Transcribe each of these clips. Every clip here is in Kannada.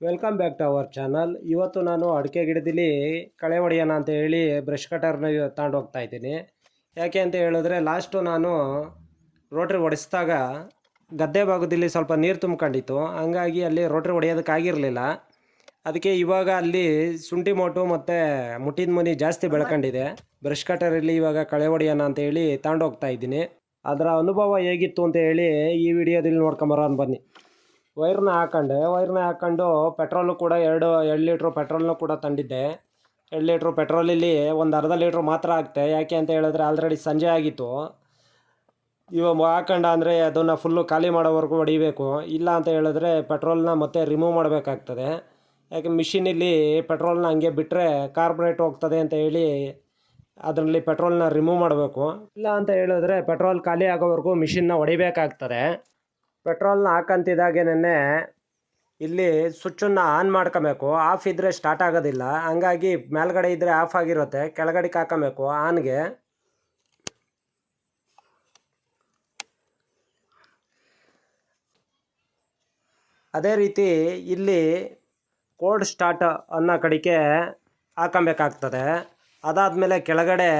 Welcome back to our channel ಇವತ್ತು ನಾನು ಅಡಿಕೆ ಗಿಡದಲ್ಲಿ ಕಳೆ ಹೊಡೆಯೋಣ ಅಂತ ಹೇಳಿ ಬ್ರಷ್ ಕಟರ್ನ ತಗೊಂಡು ಹೋಗ್ತಾ ಇದ್ದೀನಿ. ಯಾಕೆ ಅಂತ ಹೇಳಿದ್ರೆ ಲಾಸ್ಟು ನಾನು ರೋಟ್ರಿ ಹೊಡೆಸಿದಾಗ ಗದ್ದೆ ಭಾಗದಲ್ಲಿ ಸ್ವಲ್ಪ ನೀರು ತುಂಬ್ಕೊಂಡಿತ್ತು. ಹಂಗಾಗಿ ಅಲ್ಲಿ ರೋಟ್ರಿ ಹೊಡೆಯೋದಕ್ಕಾಗಿರಲಿಲ್ಲ ಅದಕ್ಕೆ ಇವಾಗ ಅಲ್ಲಿ ಶುಂಠಿ ಮೋಟು ಮತ್ತು ಮುಟ್ಟಿದ ಮುನಿ ಜಾಸ್ತಿ ಬೆಳ್ಕೊಂಡಿದೆ. ಬ್ರಷ್ ಕಟರಲ್ಲಿ ಇವಾಗ ಕಳೆ ಹೊಡೆಯೋಣ ಅಂತ ಹೇಳಿ ತಗೊಂಡು ಹೋಗ್ತಾ ಇದ್ದೀನಿ. ಅದರ ಅನುಭವ ಹೇಗಿತ್ತು ಅಂತ ಹೇಳಿ ಈ ವಿಡಿಯೋದಲ್ಲಿ ನೋಡ್ಕೊಂಬರೋಣ ಬನ್ನಿ. ವೈರ್ನ ಹಾಕೊಂಡೆ ವೈರ್ನ ಹಾಕೊಂಡು ಪೆಟ್ರೋಲು ಕೂಡ ಎರಡು ಎರಡು ಲೀಟ್ರು ಪೆಟ್ರೋಲ್ನು ಕೂಡ ತಂದಿದ್ದೆ. ಎರಡು ಲೀಟ್ರು ಪೆಟ್ರೋಲಲ್ಲಿ ಒಂದು ಅರ್ಧ ಲೀಟ್ರ್ ಮಾತ್ರ ಹಾಕ್ತೆ. ಯಾಕೆ ಅಂತ ಹೇಳಿದ್ರೆ ಆಲ್ರೆಡಿ ಸಂಜೆ ಆಗಿತ್ತು. ಇವಾಗ ಹಾಕೊಂಡ ಅಂದರೆ ಅದನ್ನು ಫುಲ್ಲು ಖಾಲಿ ಮಾಡೋವರೆಗೂ ಹೊಡಿಬೇಕು. ಇಲ್ಲ ಅಂತ ಹೇಳಿದ್ರೆ ಪೆಟ್ರೋಲ್ನ ಮತ್ತೆ ರಿಮೂವ್ ಮಾಡಬೇಕಾಗ್ತದೆ. ಯಾಕೆ ಮಿಷಿನಲ್ಲಿ ಪೆಟ್ರೋಲ್ನ ಹಂಗೆ ಬಿಟ್ಟರೆ ಕಾರ್ಬ್ರೇಟ್ ಹೋಗ್ತದೆ ಅಂತ ಹೇಳಿ ಅದರಲ್ಲಿ ಪೆಟ್ರೋಲ್ನ ರಿಮೂವ್ ಮಾಡಬೇಕು. ಇಲ್ಲ ಅಂತ ಹೇಳಿದ್ರೆ ಪೆಟ್ರೋಲ್ ಖಾಲಿ ಆಗೋವರೆಗೂ ಮಿಷಿನ್ನ ಹೊಡಿಬೇಕಾಗ್ತದೆ. ಪೆಟ್ರೋಲ್ನ ಹಾಕಂತಿದ್ದಾಗೇನೆ ಇಲ್ಲಿ ಸ್ವಿಚ್ಚನ್ನು ಆನ್ ಮಾಡ್ಕೊಬೇಕು, ಆಫ್ ಇದ್ದರೆ ಸ್ಟಾರ್ಟ್ ಆಗೋದಿಲ್ಲ. ಹಂಗಾಗಿ ಮೇಲ್ಗಡೆ ಇದ್ದರೆ ಆಫ್ ಆಗಿರುತ್ತೆ, ಕೆಳಗಡೆಗೆ ಹಾಕಬೇಕು, ಆನ್ಗೆ. ಅದೇ ರೀತಿ ಇಲ್ಲಿ ಕೋಲ್ಡ್ ಸ್ಟಾರ್ಟ್ ಅನ್ನೋ ಕಡೆಗೆ ಹಾಕೊಬೇಕಾಗ್ತದೆ. ಅದಾದಮೇಲೆ ಕೆಳಗಡೆ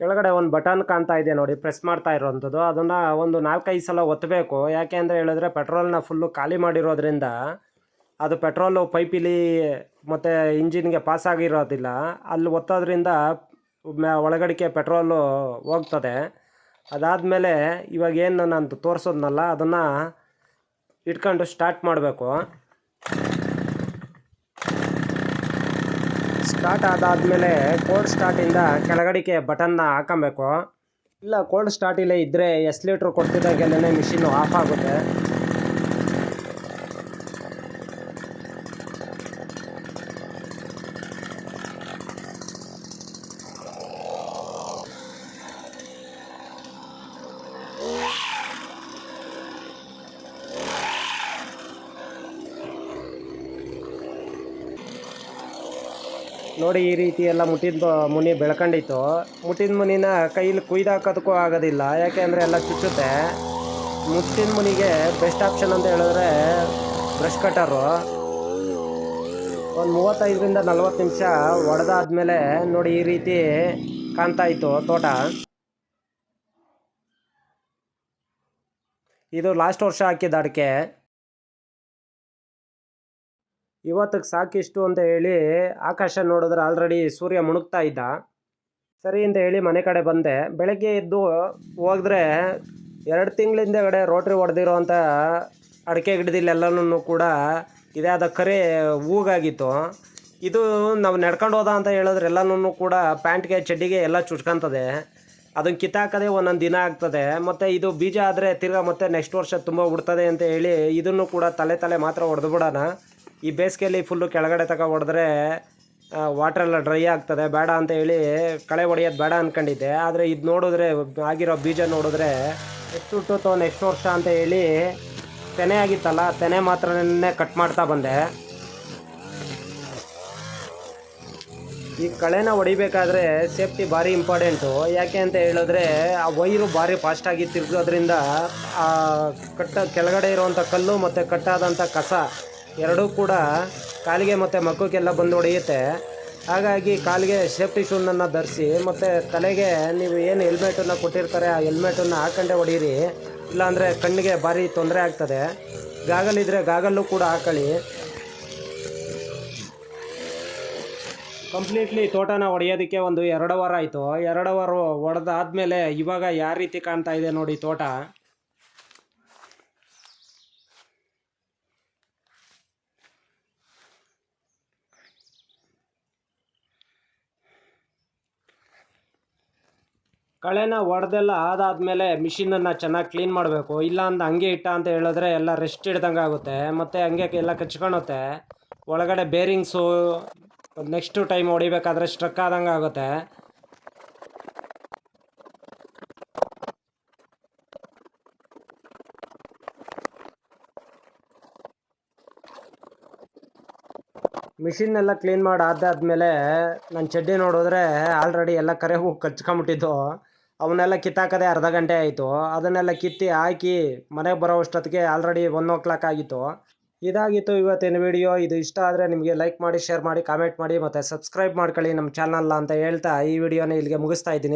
ಕೆಳಗಡೆ ಒಂದು ಬಟನ್ ಕಾಣ್ತಾ ಇದೆ ನೋಡಿ, ಪ್ರೆಸ್ ಮಾಡ್ತಾ ಇರೋವಂಥದ್ದು. ಅದನ್ನು ಒಂದು ನಾಲ್ಕೈದು ಸಲ ಒತ್ತಬೇಕು ಯಾಕೆ ಅಂದರೆ ಹೇಳಿದ್ರೆ ಪೆಟ್ರೋಲ್ನ ಫುಲ್ಲು ಖಾಲಿ ಮಾಡಿರೋದ್ರಿಂದ ಅದು ಪೆಟ್ರೋಲು ಪೈಪಿಲಿ ಮತ್ತು ಇಂಜಿನ್ಗೆ ಪಾಸ್ ಆಗಿರೋದಿಲ್ಲ. ಅಲ್ಲಿ ಒತ್ತೋದ್ರಿಂದ ಒಳಗಡಿಕೆ ಪೆಟ್ರೋಲು ಹೋಗ್ತದೆ. ಅದಾದಮೇಲೆ ಇವಾಗ ಏನು ನಾನು ತೋರಿಸೋದ್ನಲ್ಲ, ಅದನ್ನು ಇಟ್ಕೊಂಡು ಸ್ಟಾರ್ಟ್ ಮಾಡಬೇಕು. ಸ್ಟಾರ್ಟ್ ಆದಾದಮೇಲೆ ಕೋಲ್ಡ್ ಸ್ಟಾರ್ಟಿಂದ ಕೆಳಗಡೆಗೆ ಬಟನ್ನ ಹಾಕೊಬೇಕು. ಇಲ್ಲ ಕೋಲ್ಡ್ ಸ್ಟಾರ್ಟ್ ಇಲ್ಲೇ ಇದ್ದರೆ ಎಸ್ ಲೀಟ್ರ್ ಕೊಡ್ತಿದ್ದಾಗೆಲ್ಲೇ ಮಿಷಿನ್ನು ಆಫ್ ಆಗುತ್ತೆ. ನೋಡಿ ಈ ರೀತಿ ಎಲ್ಲ ಮುಟ್ಟಿದ ಮುನಿ ಬೆಳ್ಕೊಂಡಿತ್ತು. ಮುಟ್ಟಿದ ಮುನಿನ ಕೈಲಿ ಕುಯ್ದು ಹಾಕೋದಕ್ಕೂ ಆಗೋದಿಲ್ಲ. ಯಾಕೆ ಅಂದರೆ ಎಲ್ಲ ಚುಚ್ಚುತ್ತೆ. ಮುಟ್ಟಿದ ಮುನಿಗೆ ಬೆಸ್ಟ್ ಆಪ್ಷನ್ ಅಂತ ಹೇಳಿದ್ರೆ ಬ್ರಷ್ ಕಟ್ಟರು ಒಂದು ಮೂವತ್ತೈದರಿಂದ ನಲ್ವತ್ತು ನಿಮಿಷ ಒಡೆದಾದ್ಮೇಲೆ ನೋಡಿ ಈ ರೀತಿ ಕಾಣ್ತಾ ಇತ್ತು ತೋಟ. ಇದು ಲಾಸ್ಟ್ ವರ್ಷ ಹಾಕಿದ ಅಡಿಕೆ. ಇವತ್ತಿಗೆ ಸಾಕಿಷ್ಟು ಅಂತ ಹೇಳಿ ಆಕಾಶ ನೋಡಿದ್ರೆ ಆಲ್ರೆಡಿ ಸೂರ್ಯ ಮುಣುಗ್ತಾ ಇದ್ದ. ಸರಿ ಅಂತ ಹೇಳಿ ಮನೆ ಕಡೆ ಬಂದೆ. ಬೆಳಗ್ಗೆ ಎದ್ದು ಹೋದ್ರೆ ಎರಡು ತಿಂಗಳಿಂದಗಡೆ ರೋಟ್ರಿ ಹೊಡೆದಿರೋ ಅಂಥ ಅಡಿಕೆ ಗಿಡದಲ್ಲೆಲ್ಲನೂ ಕೂಡ ಇದಾದ ಕರೆ ಹೂಗಾಗಿತ್ತು ಇದು ನಾವು ನಡ್ಕೊಂಡು ಹೋದ ಅಂತ ಹೇಳಿದ್ರೆ ಎಲ್ಲನೂ ಕೂಡ ಪ್ಯಾಂಟ್ಗೆ, ಚಡ್ಡಿಗೆ ಎಲ್ಲ ಚುಚ್ಕೊಂತದೆ. ಅದನ್ನು ಕಿತ್ತಾಕದೆ ಒಂದೊಂದು ದಿನ ಆಗ್ತದೆ. ಮತ್ತು ಇದು ಬೀಜ ಆದರೆ ತಿರ್ಗಾ ಮತ್ತೆ ನೆಕ್ಸ್ಟ್ ವರ್ಷ ತುಂಬ ಉಡ್ತದೆ ಅಂತ ಹೇಳಿ ಇದನ್ನು ಕೂಡ ತಲೆ ತಲೆ ಮಾತ್ರ ಹೊಡೆದು ಬಿಡೋಣ. ಈ ಬೇಸಿಗೆಯಲ್ಲಿ ಫುಲ್ಲು ಕೆಳಗಡೆ ತಕ ಹೊಡೆದ್ರೆ ವಾಟರ್ ಎಲ್ಲ ಡ್ರೈ ಆಗ್ತದೆ. ಬೇಡ ಅಂತ ಹೇಳಿ ಕಳೆ ಹೊಡೆಯೋದು ಬೇಡ ಅಂದ್ಕೊಂಡಿದ್ದೆ ಆದರೆ ಇದು ನೋಡಿದ್ರೆ, ಆಗಿರೋ ಬೀಜ ನೋಡಿದ್ರೆ ಎಷ್ಟು ಹುಟ್ಟುತ್ತೋ ನೆಕ್ಸ್ಟ್ ವರ್ಷ ಅಂತ ಹೇಳಿ ತೆನೆ ಆಗಿತ್ತಲ್ಲ, ತೆನೆ ಮಾತ್ರನೇ ಕಟ್ ಮಾಡ್ತಾ ಬಂದೆ. ಈ ಕಳೆನ ಹೊಡಿಬೇಕಾದ್ರೆ ಸೇಫ್ಟಿ ಭಾರಿ ಇಂಪಾರ್ಟೆಂಟು ಯಾಕೆ ಅಂತ ಹೇಳಿದ್ರೆ, ಆ ವೈರು ಭಾರಿ ಫಾಸ್ಟಾಗಿ ತಿರುಗೋದ್ರಿಂದ, ಆ, ಕಟ್ಟ ಕೆಳಗಡೆ ಇರುವಂಥ ಕಲ್ಲು ಮತ್ತು ಕಟ್ಟಾದಂಥ ಕಸ ಎರಡೂ ಕೂಡ ಕಾಲಿಗೆ ಮತ್ತು ಮಕ್ಕಕ್ಕೆಲ್ಲ ಬಂದು ಹೊಡೆಯುತ್ತೆ. ಹಾಗಾಗಿ ಕಾಲಿಗೆ ಸೇಫ್ಟಿ ಶೂನನ್ನು ಧರಿಸಿ ಮತ್ತು ತಲೆಗೆ ನೀವು ಏನು ಹೆಲ್ಮೆಟನ್ನು ಕೊಟ್ಟಿರ್ತಾರೆ ಆ ಹೆಲ್ಮೆಟನ್ನು ಹಾಕೊಂಡೇ ಹೊಡೀರಿ. ಇಲ್ಲಾಂದರೆ ಕಣ್ಣಿಗೆ ಭಾರಿ ತೊಂದರೆ ಆಗ್ತದೆ. ಗಾಗಲ್ ಇದ್ದರೆ ಗಾಗಲ್ಲೂ ಕೂಡ ಹಾಕೊಳ್ಳಿ. ಕಂಪ್ಲೀಟ್ಲಿ ತೋಟನ ಹೊಡೆಯೋದಕ್ಕೆ ಒಂದು ಎರಡು ವಾರ ಆಯಿತು. ಎರಡು ವಾರ ಹೊಡೆದಾದ್ಮೇಲೆ ಇವಾಗ ಯಾವ ರೀತಿ ಕಾಣ್ತಾ ಇದೆ ನೋಡಿ ತೋಟ? ಕಳೆನ ಹೊಡೆದೆಲ್ಲ ಆದಾದಮೇಲೆ ಮಿಷಿನನ್ನು ಚೆನ್ನಾಗಿ ಕ್ಲೀನ್ ಮಾಡಬೇಕು. ಇಲ್ಲ ಅಂದ ಹಂಗೆ ಇಟ್ಟ ಅಂತ ಹೇಳಿದ್ರೆ ಎಲ್ಲ ರೆಸ್ಟ್ ಹಿಡ್ದಂಗೆ ಆಗುತ್ತೆ. ಮತ್ತು ಹಂಗೆ ಎಲ್ಲ ಕಚ್ಕೊಳುತ್ತೆ ಒಳಗಡೆ ಬೇರಿಂಗ್ಸು ನೆಕ್ಸ್ಟು ಟೈಮ್ ಹೊಡಿಬೇಕಾದ್ರೆ ಸ್ಟ್ರಕ್ ಆದಂಗೆ ಆಗುತ್ತೆ. ಮಿಷಿನ್ನೆಲ್ಲ ಕ್ಲೀನ್ ಮಾಡಿ ಆದಾದ್ಮೇಲೆ ನನ್ನ ಚಡ್ಡಿ ನೋಡಿದ್ರೆ ಆಲ್ರೆಡಿ ಎಲ್ಲ ಕರೆ ಹೋಗಿ ಕಚ್ಕೊಂಬಿಟ್ಟಿದ್ದು ಅವನ್ನೆಲ್ಲ ಕಿತ್ತಾಕದೆ ಅರ್ಧ ಗಂಟೆ ಆಯಿತು. ಅದನ್ನೆಲ್ಲ ಕಿತ್ತಿ ಹಾಕಿ ಮನೆಗೆ ಬರೋ ಅಷ್ಟೊತ್ತಿಗೆ ಆಲ್ರೆಡಿ ಒನ್ ಓ ಕ್ಲಾಕ್ ಆಗಿತ್ತು. ಇದಾಗಿತ್ತು ಇವತ್ತಿನ ವಿಡಿಯೋ ಇದು ಇಷ್ಟ ಆದರೆ ನಿಮಗೆ ಲೈಕ್ ಮಾಡಿ ಶೇರ್ ಮಾಡಿ ಕಾಮೆಂಟ್ ಮಾಡಿ ಮತ್ತು ಸಬ್ಸ್ಕ್ರೈಬ್ ಮಾಡ್ಕೊಳ್ಳಿ ನಮ್ಮ ಚಾನಲ್ನ ಅಂತ ಹೇಳ್ತಾ ಈ ವಿಡಿಯೋನ ಇಲ್ಲಿಗೆ ಮುಗಿಸ್ತಾ ಇದ್ದೀನಿ.